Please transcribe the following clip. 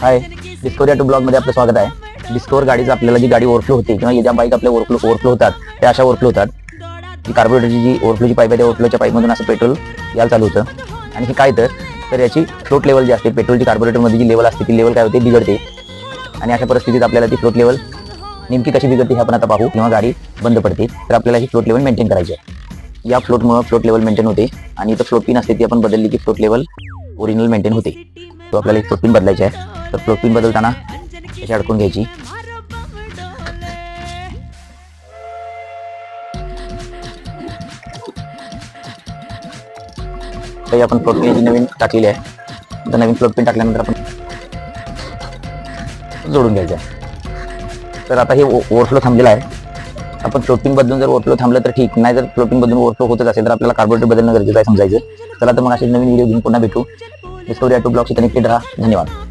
High discovery to ब्लॉगमध्ये आपलं स्वागत आहे. डिस्कोर गाडीचं आपल्याला जी गाडी ओव्हरफ्लो होती किंवा ज्या बाईक आपल्या ओव्हरफ्लो ओव्हरफ्लो होतात त्या अशा ओव्हरफ्लो होतात. की कार्बोरेटरची जी ओव्हरफ्लोची पाईप आहे त्या ओव्हरफ्लोच्या पाईपमधून असं पेट्रोल यायला चालू होतं. आणि हे काय तर तर याची फ्लोट लेवल जी असते पेट्रोलची कार्बोरेटरमध्ये जी लेवल असते ती लेवल काय होते? बिघडते. आणि अशा परिस्थितीत आपल्याला ती फ्लोट लेवल नेमकी कशी बिघडते हे आपण आता पाहू. किंवा गाडी बंद पडते तर आपल्याला ही फ्लोट लेवल मेंटेन करायची आहे. या फ्लोटमुळे फ्लोट लेवल मेंटेन होते. आणि इथं फ्लोट पिन असते ती आपण बदलली की फ्लोट लेवल ओरिजिनल मेंटेन होते. तो आपल्याला एक फ्लोट पिन बदलायची आहे. तर फ्लोट बदलताना त्याची अडकून घ्यायची. तर आपण फ्लोट जी नवीन टाकलेली आहे. तर नवीन फ्लोट पिन टाकल्यानंतर आपण जोडून घ्यायचं आहे. तर आता हे ओव्हरफ्लो थांबलेलं आहे. आपण फ्लोटिंग बदलून जर ओव्हरफ्लो थांबलं तर ठीक. नाही जर फ्लोटिंग बदलून ओव्हरफ्लो होतच असेल तर आपल्याला कार्बोरेटर बदलणं गरजेचं आहे समजायचं. चला तर मग असे नवीन व्हिडिओ घेऊन पुन्हा भेटू. डिस्कवरी टू ब्लॉगशी कनेक्टेड राहा. धन्यवाद.